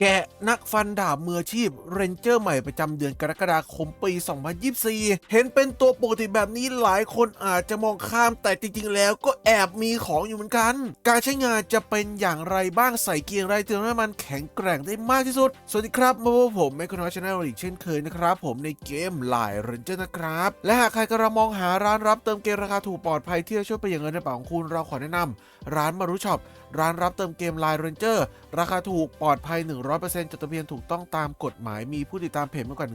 แกะนักฟันดาบมืออาชีพเรนเจอร์ใหม่ประจำเดือนกรกฎาคมปี 2024 เห็นเป็นตัวปกติแบบนี้หลายคนอาจจะมองข้ามแต่จริงๆ แล้วก็แอบมีของอยู่เหมือนกัน การใช้งานจะเป็นอย่างไรบ้างใส่เกียร์อะไรถึงให้มันแข็งแกร่งได้มากที่สุด สวัสดีครับมาพบผมแมคโครนชแนลอีกเช่นเคยนะครับ ผมในเกมไลน์เรนเจอร์นะครับ และหากใครกำลังมองหาร้านรับเติมเกมราคาถูกปลอดภัยที่จะช่วยประหยัดเงินในกระเป๋าของคุณเราขอแนะนำร้านมารุช็อป ร้านรับเติมเกมไลน์เรนเจอร์ราคาถูกปลอดภัย 100%จดทะเบียนถูกต้องตามกฎหมายมีผู้ติดตามเพจมากกว่า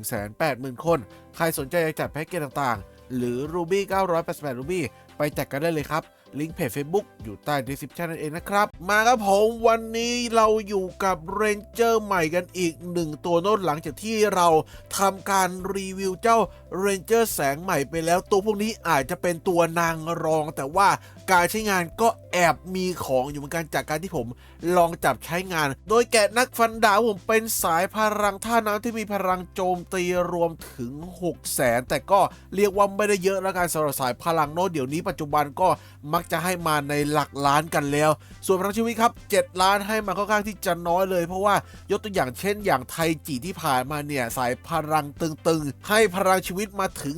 180,000 คน ใครสนใจจะจัดแพ็กเกจต่างๆ หรือ Ruby 988 Ruby ไปจัดกันได้เลยครับ ลิงก์เพจ Facebook อยู่ใต้ description นั่นเองนะครับ มาครับผมวันนี้เราอยู่กับเรนเจอร์ใหม่กันอีกหนึ่งตัวโน้ตหลังจากที่เราทำการรีวิวเจ้าเรนเจอร์แสงใหม่ไปแล้วตัวพวกนี้อาจจะเป็นตัวนางรอง แต่ว่าการใช้งานก็แอบมีของอยู่เหมือนกันจากการที่ผมลองจับใช้งาน โดยแกะนักฟันดาบผมเป็นสายพลังท่าน้ำที่มีพลังโจมตีรวมถึง 6 0แสนแต่ก็เรียกว่าไม่ได้เยอะแล้วกันสำหรับสายพลังโน้ตเดี๋ยวนี้ปัจจุบันก็มักจะให้มาในหลักล้านกันแล้ว ส่วนพลังชีวิตครับ 7 ล้านให้มาค่อนข้างที่จะน้อยเลย เพราะว่ายกตัวอย่างเช่น อย่างไทจีที่ผ่านมาเนี่ยสายพลังตึงๆ ให้พลังชีวิตมาถึง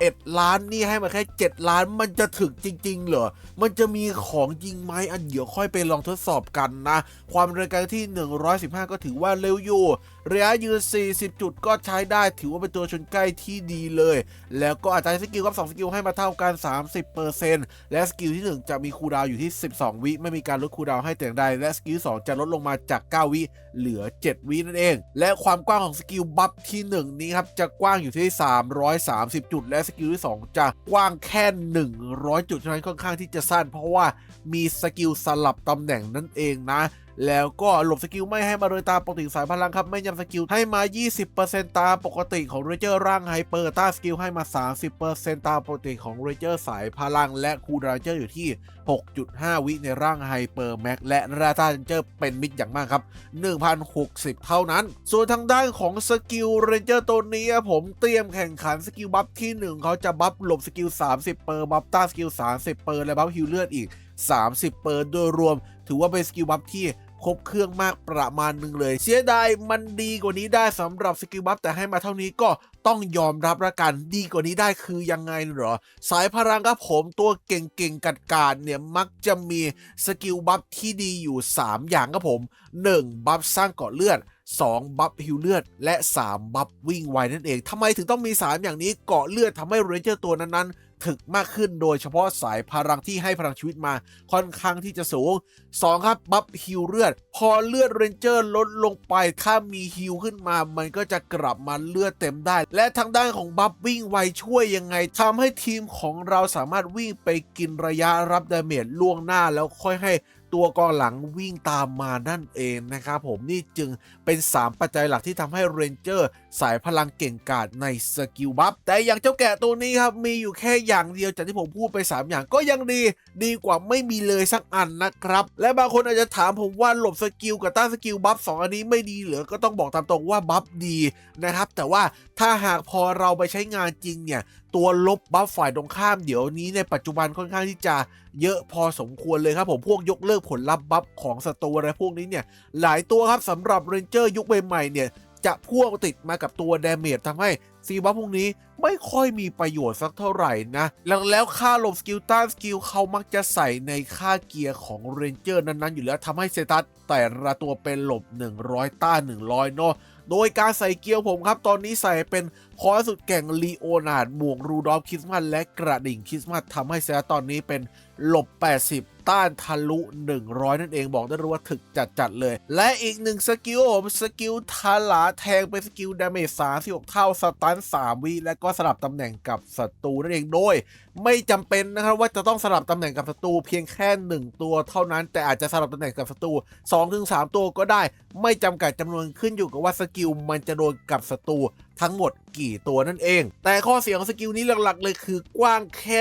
11 ล้านนี่ให้มาแค่ 7 ล้านมันจะถึงจริง ๆ เหรอ มันจะมีของจริงไหมอันเดี๋ยวค่อยไปลองทดสอบกันนะ ความเร็วการที่ 115 ก็ถือว่าเร็วอยู่ ระยะยืน 40 จุดก็ใช้ได้ถือว่าเป็นตัวชนใกล้ที่ดีเลย แล้วก็อาจจะให้สกิลกับ2สกิลให้มาเท่ากัน 30%และสกิลที่ 1 จะมีคูลดาวอยู่ที่ 12 วิไม่มีการลดคูลดาวให้แต่อย่างใดและสกิลที่2จะลดลงมาจาก 9 วิเหลือ 7 วินั่นเอง และความกว้างของสกิลบัฟที่ 1 นี้ครับจะกว้างอยู่ที่ 330 จุด และสกิลที่ 2 จะกว้างแค่ 100 จุดฉะนั้นค่อนข้างที่จะสั้น เพราะว่ามีสกิลสลับตำแหน่งนั่นเองนะ แล้วก็หลบสกิลไม่ให้มาเลยตามปกติสายพลังครับ ไม่ยำสกิลให้มา 20%ตามปกติของเรเจอร์ร่างไฮเปอร์ต้าสกิลให้มา 30%ตามปกติของเรเจอร์สายพลัง และคูลเรเจอร์อยู่ที่ 6.5 วิในร่างไฮเปอร์แม็กและราตาเรนเจอร์เป็นมิดอย่างมากครับ 1,060 เท่านั้น ส่วนทางด้านของสกิลเรนเจอร์ตัวนี้ผมเตรียมแข่งขันสกิลบัฟที่ 1 เขาจะบัฟหลบสกิล 30 เปอร์บัฟต้าสกิล 30 เปอร์และบัฟฮิลเลือดอีก 30 เปอร์โดยรวม ถือว่าเป็นสกิลบัฟที่ ครบเครื่องมากประมาณหนึ่งเลย เสียดายมันดีกว่านี้ได้สำหรับสกิลบัฟแต่ให้มาเท่านี้ก็ต้องยอมรับละกันดีกว่านี้ได้คือยังไงเหรอ สายพลังครับผมตัวเก่งๆกัดกาดเนี่ยมักจะมีสกิลบัฟที่ดีอยู่ 3 อย่างครับผม 1. บัฟสร้างเกาะเลือด 2. บัฟฮิวเลือด และ 3. บัฟวิ่งไวนั่นเองทำไมถึงต้องมี 3 อย่างนี้เกาะเลือดทำให้เรนเจอร์ตัวนั้นๆ ถึกมากขึ้นโดยเฉพาะสายพลังที่ให้พลังชีวิตมาค่อนข้างที่จะสูง 2 ครับ บัฟฮิวเลือด พอเลือดเรนเจอร์ลดลงไปถ้ามีฮิวขึ้นมา มันก็จะกลับมาเลือดเต็มได้ และทางด้านของบัฟวิ่งไวช่วยยังไงทำให้ทีมของเราสามารถวิ่งไปกินระยะรับดาเมจล่วงหน้าแล้วค่อยให้ตัวกองหลังวิ่งตามมานั่นเองนะครับผมนี่จึงเป็น 3 ปัจจัยหลักที่ทำให้เรนเจอร์สายพลังเก่งกาจในสกิลบัฟแต่อย่างเจ้าแกะตัวนี้ครับ มีอยู่แค่อย่างเดียวจากที่ผมพูดไป 3 อย่างก็ยังดีดีกว่าไม่มีเลยสักอันนะครับ และบางคนอาจจะถามผมว่าหลบสกิลกับต้านสกิลบัฟสองอันนี้ไม่ดีเหรือก็ต้องบอกตามตรงว่าบัฟดีนะครับ แต่ว่าถ้าหากพอเราไปใช้งานจริงเนี่ยตัวลบบัฟฝ่ายตรงข้ามเดี๋ยวนี้ในปัจจุบันค่อนข้างที่จะเยอะพอสมควรเลยครับผมพวกยกเลิกผลลัพธ์บัฟของศัตรูอะไรพวกนี้เนี่ยหลายตัวครับสำหรับเรนเจอร์ยุคใหม่ๆเนี่ย จะพ่วงติดมากับตัวเดาเมจทำให้ซีบัฟพวกนี้ไม่ค่อยมีประโยชน์สักเท่าไหร่นะ แล้วแล้วค่าหลบสกิลต้านสกิลเขามักจะใส่ในค่าเกียร์ของเรนเจอร์นั้นๆ อยู่แล้วทำให้เซตัสแต่ละตัวเป็นหลบ 100 ต้าน 100 เนาะโดยการใส่เกียวผมครับ ตอนนี้ใส่เป็นคอสุดแก่งลีโอนาร์ดหมวกรูดอฟคริสต์มาสและกระดิ่งคริสต์มาสทำให้เซตัสตอนนี้เป็นหลบ 80 ต้านทะลุ 100 นั่นเองบอกได้เลยว่าถึกจัดๆเลย และอีกหนึ่งสกิลผมสกิลทาลาแทงเป็นสกิลดาเมจ36 เท่าสตัน3วิและก็สลับตำแหน่งกับศัตรูนั่นเองโดย ไม่จำเป็นนะครับว่าจะต้องสลับตำแหน่งกับศัตรูเพียงแค่ 1 ตัวเท่านั้น แต่อาจจะสลับตำแหน่งกับศัตรู2-3 ตัวก็ได้ ไม่จำกัดจำนวนขึ้นอยู่กับว่าสกิลมันจะโดนกับศัตรูทั้งหมดกี่ตัวนั่นเอง แต่ข้อเสียของสกิลนี้หลักๆ เลยคือกว้างแค่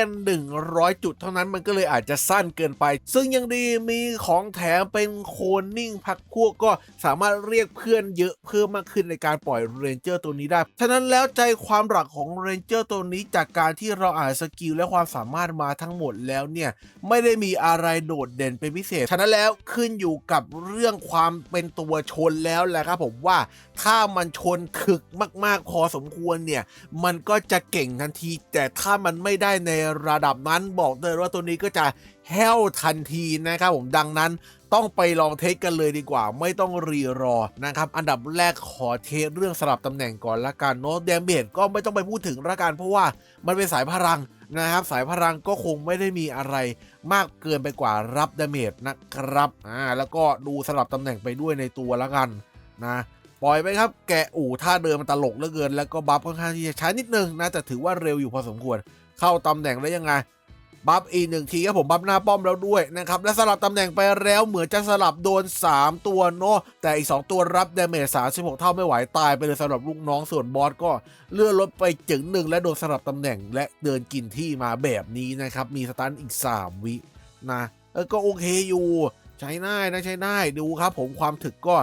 100 จุดเท่านั้นมันก็เลยอาจจะสั้นเกินไปซึ่งยังดีมีของแถมเป็นโคนนิ่งพักพวกก็สามารถเรียกเพื่อนเยอะเพิ่มมากขึ้นในการปล่อยเรนเจอร์ตัวนี้ได้ ฉะนั้นแล้วใจความหลักของเรนเจอร์ตัวนี้จากการที่เราอ่านสกิลและความสามารถมาทั้งหมดแล้วเนี่ยไม่ได้มีอะไรโดดเด่นเป็นพิเศษ ฉะนั้นแล้วขึ้นอยู่กับเรื่องความเป็นตัวชนแล้วแหละครับผมว่าถ้ามันชนถึกมากๆพอสมควรเนี่ยมันก็จะเก่งทันที แต่ถ้ามันไม่ได้ในระดับนั้นบอกเลยว่าตัวนี้ก็จะ แห้วทันทีนะครับผมดังนั้นต้องไปลองเทสกันเลยดีกว่า ไม่ต้องรีรอนะครับ อันดับแรกขอเทสเรื่องสลับตำแหน่งก่อนละกันเนาะเดมเบดก็ไม่ต้องไปพูดถึงละกันเพราะว่ามันเป็นสายพลังนะครับ สายพลังก็คงไม่ได้มีอะไรมากเกินไปกว่ารับดาเมจนะครับอ่าแล้วก็ดูสลับตำแหน่งไปด้วยในตัวละกันนะปล่อยไปครับ แกอู่ท่าเดินมันตลกเหลือเกิน แล้วก็บัฟค่อนข้างที่จะช้านิดนึงนะแต่ถือว่าเร็วอยู่พอสมควร เข้าตำแหน่งแล้วยังไง บัฟอีกหนึ่งทีครับผมบัฟหน้าป้อมแล้วด้วยนะครับและสลับตำแหน่งไปแล้วเหมือนจะสลับโดน 3 ตัวเนาะแต่อีก 2 ตัวรับดาเมจ36 เท่าไม่ไหวตายไปเลยสำหรับลูกน้องส่วนบอสก็เลื่อนลดไปจึงหนึ่งและโดนสลับตำแหน่งและเดินกินที่มาแบบนี้นะครับมีสตันอีก 3 วินะก็โอเคอยู่ ใช้ได้นะใช้ได้ดูครับผมความถึกก็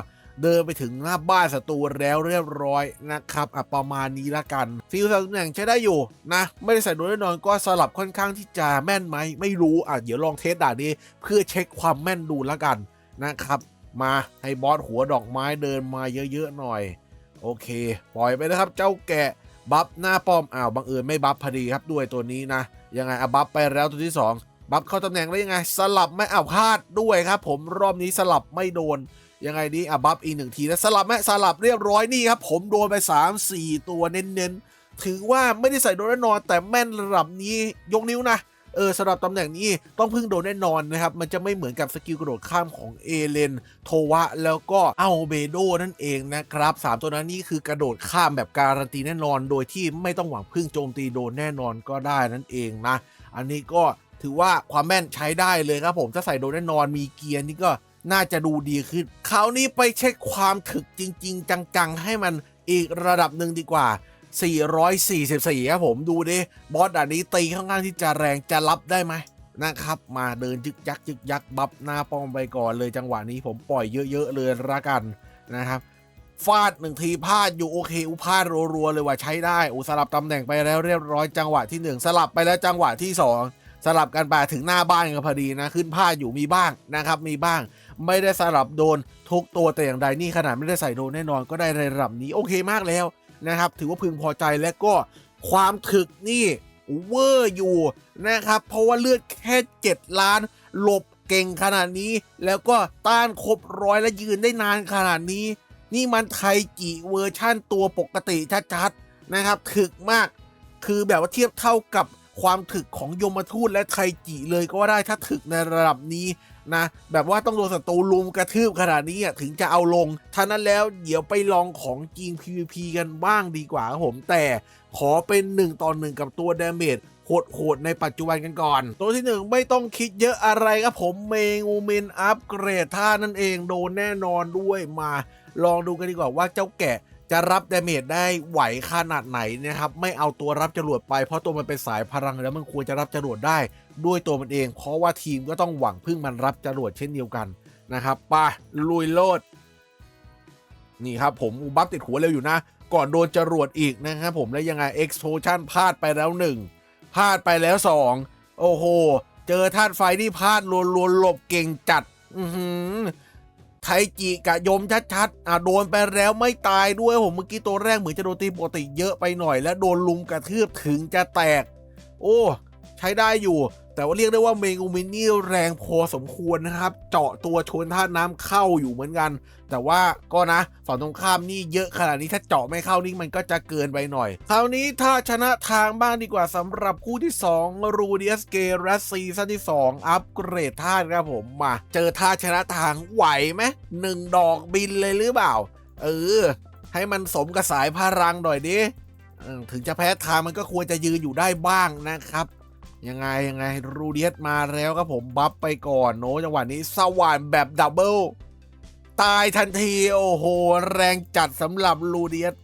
เดินไปถึงหน้าบ้านศัตรูแล้วเรียบร้อยนะครับอะประมาณนี้ละกันฟิลสลับตำแหน่งใช้ได้อยู่นะ ไม่ได้ใส่โดนแน่นอนก็สลับค่อนข้างที่จะแม่นไหมไม่รู้อะเดี๋ยวลองเทสด่านนี้ เพื่อเช็คความแม่นดูละกันนะครับ มาให้บอสหัวดอกไม้เดินมาเยอะๆหน่อย โอเค ปล่อยไปนะครับ เจ้าแกะบัฟหน้าป้อมอ้าวบังเอิญไม่บัฟพอดีครับด้วยตัวนี้นะ ยังไงอะบัฟไปแล้วตัวที่สองบัฟเข้าตำแหน่งแล้ยังไง สลับไม่อ้าวพลาดด้วยครับ ผมรอบนี้สลับไม่โดน ยังไงดีอะบัฟอีกหนึ่งทีแล้วสลับไหมสลับเรียบร้อยนี่ครับ ผมโดนไป 3 4 ตัวเน้นๆ ถือว่าไม่ได้ใส่โดนแน่นอน แต่แม่นระดับนี้ยกนิ้วนะเออสำหรับตำแหน่งนี้ต้องพึ่งโดนแน่นอนนะครับ มันจะไม่เหมือนกับสกิลกระโดดข้ามของเอเลนโทวะ แล้วก็อัลเบโดนั่นเองนะครับ 3 ตัวนั้นนี่คือกระโดดข้ามแบบการันตีแน่นอน โดยที่ไม่ต้องหวังพึ่งโจมตีโดนแน่นอนก็ได้นั่นเองนะ อันนี้ก็ถือว่าความแม่นใช้ได้เลยครับผมถ้าใส่โดนแน่นอนมีเกียร์นี่ก็ น่าจะดูดีขึ้นคราวนี้ไปเช็คความถึกจริง ๆ จังๆ ให้มันอีกระดับหนึ่งดีกว่า 444 ครับผมดูดิบอสอันนี้ตีค่อนข้างที่จะแรงจะรับได้ไหมนะครับ มาเดินยึกยักยึกยักบัฟหน้าป้อมไปก่อนเลยจังหวะนี้ผมปล่อยเยอะๆเลยละกันนะครับฟาดหนึ่งทีพลาดอยู่โอเคอุพาดรัวๆเลยว่าใช้ได้อุสลับตำแหน่งไปแล้วเรียบร้อยจังหวะที่หนึ่งสลับไปแล้วจังหวะที่สองสลับกันไปถึงหน้าบ้านกันพอดีนะ ขึ้นพลาดอยู่มีบ้างนะครับ มีบ้าง ไม่ได้สลับโดนทุกตัวแต่อย่างใดนี่ขนาดไม่ได้ใส่โดนแน่นอนก็ได้ในระดับนี้โอเคมากแล้วนะครับ ถือว่าพึงพอใจและก็ความถึกนี่เวอร์อยู่นะครับ เพราะว่าเลือดแค่ 7 ล้านหลบเก่งขนาดนี้ แล้วก็ต้านครบร้อยและยืนได้นานขนาดนี้ นี่มันไทจิเวอร์ชั่นตัวปกติชัดๆนะครับ ถึกมาก คือแบบว่าเทียบเท่ากับความถึกของยมทูตและไทจิเลยก็ว่าได้ถ้าถึกในระดับนี้ นะแบบว่าต้องโดนศัตรูลุมกระทืบขนาดนี้ถึงจะเอาลงท่านั้นแล้วเดี๋ยวไปลองของจริง PVP กันบ้างดีกว่าครับผมแต่ขอเป็น1ต่อ1กับตัวดาเมจโหดๆในปัจจุบันกันก่อน ตัวที่ 1 ไม่ต้องคิดเยอะอะไรครับผมเมงูเมนอัปเกรดท่านั่นเองโดนแน่นอนด้วยมา ลองดูกันดีกว่าว่าเจ้าแกะ จะรับดาเมจได้ไหวขนาดไหนนะครับ ไม่เอาตัวรับจรวดไปเพราะตัวมันเป็นสายพลังแล้วมันควรจะรับจรวดได้ด้วยตัวมันเอง เพราะว่าทีมก็ต้องหวังพึ่งมันรับจรวดเช่นเดียวกันนะครับไปลุยโลด นี่ครับผมอุบับติดหัวเร็วอยู่นะ ก่อนโดนจรวดอีกนะครับผมแล้วยังไง explosion พลาดไปแล้วหนึ่งพลาดไปแล้วสองโอ้โห เจอธาตุไฟที่พลาดลวนๆหลบเก่งจัด อือหือ ไทจิกะยมชัดๆอะโดนไปแล้วไม่ตายด้วยผมเมื่อกี้ตัวแรกเหมือนจะโดนตีปกติเยอะไปหน่อย และโดนลุมกระทืบถึงจะแตก โอ้ ใช้ได้อยู่ แต่ว่าเรียกได้ว่าเมงูมินนี่แรงพอสมควรนะครับ เจาะตัวชนท่าน้ำเข้าอยู่เหมือนกัน แต่ว่าก็นะฝั่งตรงข้ามนี่เยอะขนาดนี้ถ้าเจาะไม่เข้านี่มันก็จะเกินไปหน่อย คราวนี้ถ้าชนะทางบ้างดีกว่าสำหรับคู่ที่ 2 รูเดียสเกรัสซีซั่นที่ 2 อัปเกรดท่าตุครับผมมา เจอท่าชนะทางไหวไหมหนึ่งดอกบินเลยหรือเปล่า เออ ให้มันสมกับสายพลังหน่อยดิถึงจะแพ้ทางมันก็ควรจะยืนอยู่ได้บ้างนะครับ ยังไงยังไงรูเดียสมาแล้วครับผมบัฟไปก่อนโนจังหวะนี้สว่านแบบดับเบิลตายทันทีโอ้โห แรงจัดสำหรับลูเดียส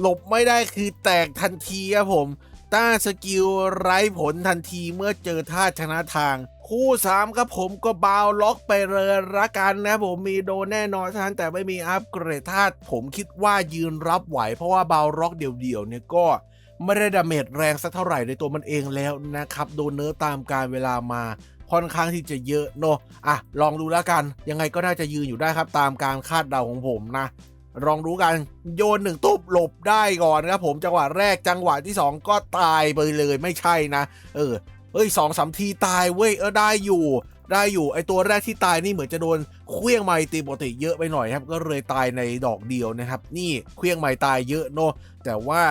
หลบไม่ได้คือแตกทันทีครับผมต้าสกิลไร้ผลทันทีเมื่อเจอท่าชนะทาง คู่ 3 ครับผมก็บาวล็อกไปเลยละกันนะผมมีโดนแน่นอนท่านแต่ไม่มีอัปเกรดธาตุผมคิดว่ายืนรับไหว เพราะว่าบาวล็อกเดี่ยวๆเนี่ยก็ ไม่ได้ดาเมจแรงสักเท่าไหร่ในตัวมันเองแล้วนะครับ โดนเนื้อตามการเวลามาค่อนข้างที่จะเยอะเนอะอะ ลองดูแล้วกัน ยังไงก็น่าจะยืนอยู่ได้ครับ ตามการคาดเดาของผมนะ ลองดูกัน โยนหนึ่งตุ๊บหลบได้ก่อนครับผม จังหวะแรก จังหวะที่ 2 ก็ตายไปเลยไม่ใช่นะ เออ เอ้ยสองสามทีตายเว้ย เออได้อยู่ ได้อยู่ ไอตัวแรกที่ตายนี่เหมือนจะโดนเคลี้ยงไม้ตีปกติเยอะไปหน่อยครับ ก็เลยตายในดอกเดียวนะครับ นี่เคลี้ยงไม้ตายเยอะเนอะแต่ว่า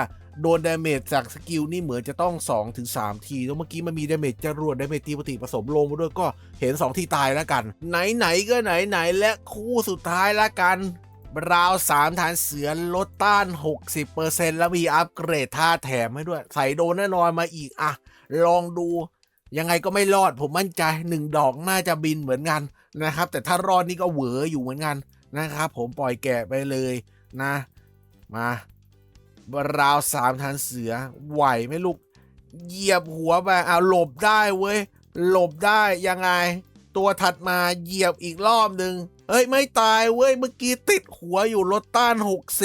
โดนดาเมจจากสกิลนี่เหมือนจะต้อง 2-3ถึงทีแล้วเมื่อกี้มันมีดาเมจจรวดดาเมจตีปกติผสมลงมาด้วยก็เห็น 2 ทีตายแล้วกัน ไหน ๆ ก็ไหน ๆ และคู่สุดท้ายละกันราว3ฐานเสือลดต้าน 60%แล้วมีอัปเกรดท่าแถมให้ด้วย ใส่โดนแน่นอนมาอีกอะลองดู ยังไงก็ไม่รอดผมมั่นใจหนึ่งดอกน่าจะบินเหมือนกันนะครับ แต่ถ้ารอดนี่ก็เหวออยู่เหมือนกันนะครับ ผมปล่อยแกะไปเลยนะ มา ราวสามทันเสือ ไหวไหมลูก เหยียบหัวไปเอาหลบได้เว้ย หลบได้ยังไง ตัวถัดมาเหยียบอีกรอบหนึ่งเฮ้ยไม่ตายเว้ยเมื่อกี้ติดหัวอยู่ลดต้าน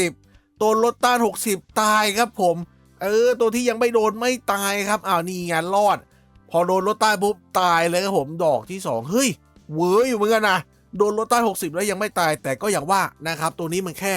60 ตัวลดต้าน 60 ตายครับผม เออ ตัวที่ยังไม่โดนไม่ตายครับอ้าวนี่งานรอด พอโดนลดต้านปุ๊บตายเลยครับผมดอกที่ 2 เฮ้ยเหวออยู่เหมือนกันนะโดนลดต้าน 60 แล้วยังไม่ตายแต่ก็อย่างว่านะครับ ตัวนี้มันแค่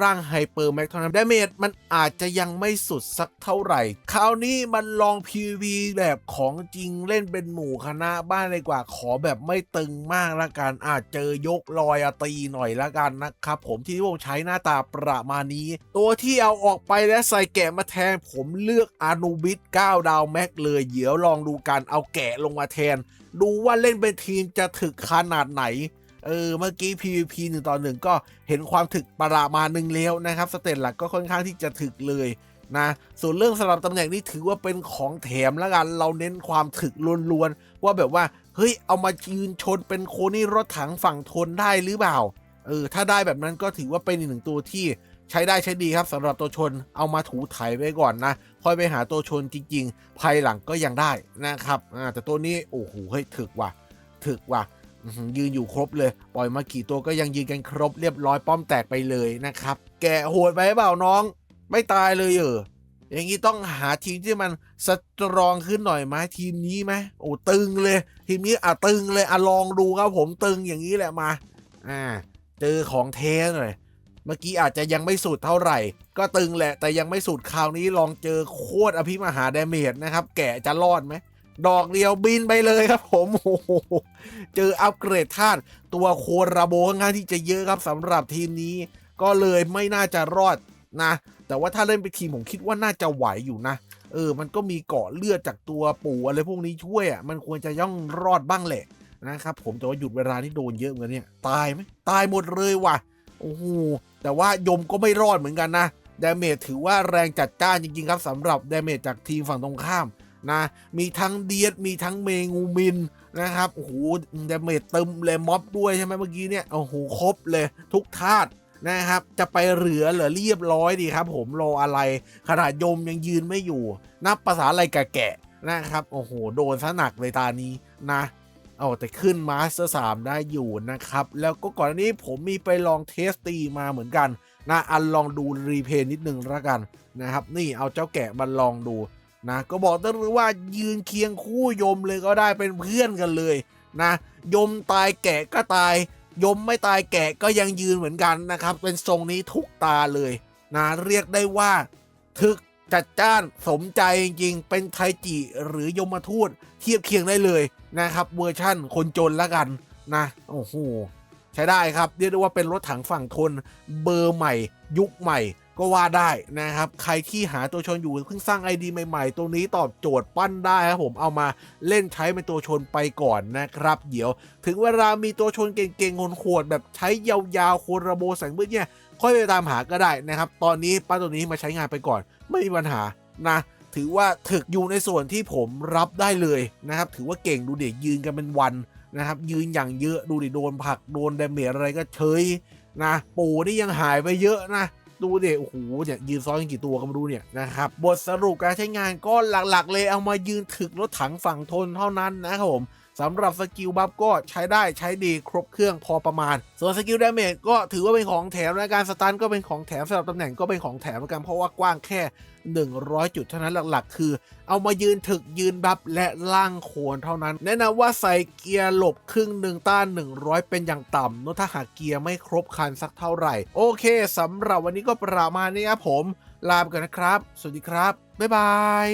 ร่างไฮเปอร์แม็กเท่านั้นดาเมจมันอาจจะยังไม่สุดสักเท่าไหร่ คราวนี้มันลอง PV แบบของจริงเล่นเป็นหมู่คณะบ้านเลยกว่าขอแบบไม่ตึงมากละกัน อาจเจอยกลอยอตีหน่อยละกันนะครับผมที่ผมใช้หน้าตาประมาณนี้ ตัวที่เอาออกไปและใส่แกะมาแทน ผมเลือกอานูบิส9ดาวแม็กเลยเดี๋ยวลองดูการเอาแกะลงมาแทน ดูว่าเล่นเป็นทีมจะถึกขนาดไหน เออเมื่อกี้ PVP หนึ่งต่อหนึ่งก็เห็นความถึกประมาณหนึ่งแล้วนะครับสเตตหลักก็ค่อนข้างที่จะถึกเลยนะส่วนเรื่องสลับตำแหน่งนี่ถือว่าเป็นของแถมแล้วกันเราเน้นความถึกล้วนๆว่าแบบว่าเฮ้ยเอามายืนชนเป็นโคนี่รถถังฝั่งทนได้หรือเปล่าเออถ้าได้แบบนั้นก็ถือว่าเป็นอีกหนึ่งตัวที่ใช้ได้ใช้ดีครับสำหรับตัวชนเอามาถูไถไว้ก่อนนะค่อยไปหาตัวชนจริง ๆ ภายหลังก็ยังได้นะครับอ่าแต่ตัวนี้โอ้โหเฮ้ยถึกว่ะถึกว่ะ ยืนอยู่ครบเลย ปล่อยมากี่ตัวก็ยังยืนกันครบเรียบร้อยป้อมแตกไปเลยนะครับ แกโหดไปเปล่าน้อง ไม่ตายเลยเหรออย่างนี้ต้องหาทีมที่มันสตรองขึ้นหน่อยไหมทีมนี้ไหมโอ้ตึงเลย ทีมนี้อะตึงเลยอะลองดูครับผมตึงอย่างนี้แหละมา อ่า เจอของเทหน่อยเมื่อกี้อาจจะยังไม่สุดเท่าไหร่ ก็ตึงแหละ แต่ยังไม่สุดคราวนี้ลองเจอโคตรอภิมหาดาเมจนะครับ แกะจะรอดไหม ดอกเดียวบินไปเลยครับผมโอ้โหเจออัปเกรดธาตุตัวโคราโบค่อนข้างที่จะเยอะครับสำหรับทีมนี้ ก็เลยไม่น่าจะรอดนะ แต่ว่าถ้าเล่นเป็นทีมผมคิดว่าน่าจะไหวอยู่นะ เออ มันก็มีเกาะเลือดจากตัวปู่อะไรพวกนี้ช่วยอะมันควรจะย่องรอดบ้างแหละนะครับผมแต่ว่าหยุดเวลาที่โดนเยอะเหมือนเนี่ยตายไหมตายหมดเลยว่ะโอ้โหแต่ว่ายมก็ไม่รอดเหมือนกันนะดาเมจถือว่าแรงจัดจ้านจริงๆครับสำหรับดาเมจจากทีมฝั่งตรงข้าม นะ มีทั้งเดียดมีทั้งเมงูมินนะครับโอ้โหดาเมจเติมเลยม็อบด้วยใช่ไหมเมื่อกี้เนี่ยโอ้โหครบเลยทุกธาตุนะครับ จะไปเหลือเหลือเรียบร้อยดีครับ ผมรออะไรขนาดยมยังยืนไม่อยู่ นับภาษาอะไรกะแกะนะครับ โอ้โห โดนซะหนักเลยตานี้นะเอาแต่ขึ้นมาสเตอร์สามได้อยู่นะครับ แล้วก็ก่อนนี้ผมมีไปลองเทสตีมาเหมือนกันนะอันลองดูรีเพย์นิดนึงล้วกันนะครับ นี่เอาเจ้าแกะมาลองดู นะก็บอกได้เลยว่ายืนเคียงคู่ยมเลยก็ได้เป็นเพื่อนกันเลยนะยมตายแกะก็ตาย ยมไม่ตายแกะก็ยังยืนเหมือนกันนะครับ เป็นทรงนี้ทุกตาเลยนะเรียกได้ว่าถึกจัดจ้านสมใจจริงๆ เป็นไทจิหรือยมทูตเทียบเคียงได้เลยนะครับเวอร์ชั่นคนจนละกันนะโอ้โหใช้ได้ครับ เรียกได้ว่าเป็นรถถังฝั่งทนเบอร์ใหม่ ยุคใหม่ ก็ว่าได้นะครับ ใครที่หาตัวชนอยู่เพิ่งสร้าง ID ใหม่ๆตรงนี้ตอบโจทย์ปั้นได้ครับผมเอามาเล่นใช้เป็นตัวชนไปก่อนนะครับ เดี๋ยว ถึงเวลามีตัวชนเก่งๆโหดแบบใช้ยาวๆโคระโบแสงมืดเนี่ย ค่อยไปตามหาก็ได้นะครับ ตอนนี้ป้าตัวนี้มาใช้งานไปก่อน ไม่มีปัญหานะถือว่าถึกอยู่ในส่วนที่ผมรับได้เลยนะครับ ถือว่าเก่งดูเด็กยืนกันเป็นวันนะครับ ยืนอย่างเยอะดูดิโดนผักโดนเดเมจอะไรก็เฉยนะ ปู่นี่ยังหายไปเยอะนะ ดูเด็โอ้โหเนี่ยยืนซ้อนกันกี่ตัวก็ไม่รู้เนี่ยนะครับบทสรุปการใช้งานก็หลักๆ เลยเอามายืนถึกรถถังฝั่งทนเท่านั้นนะครับผมสำหรับสกิลบัฟก็ใช้ได้ใช้ดีครบเครื่องพอประมาณ ส่วนสกิลดาเมจก็ถือว่าเป็นของแถมและการสตันก็เป็นของแถมสำหรับตำแหน่งก็เป็นของแถมเหมือนกันเพราะว่ากว้างแค่ 100 จุดเท่านั้นหลักๆ คือ เอามายืนถึกยืนบับและล่างโขนเท่านั้น แนะนำว่าใส่เกียร์หลบครึ่งหนึ่งต้าน 100 เป็นอย่างต่ำเนอะถ้าหากเกียร์ไม่ครบคันสักเท่าไหร่ โอเคสำหรับวันนี้ก็ประมาณนี้ครับผม ลาไปก่อนนะครับ สวัสดีครับ บ๊ายบาย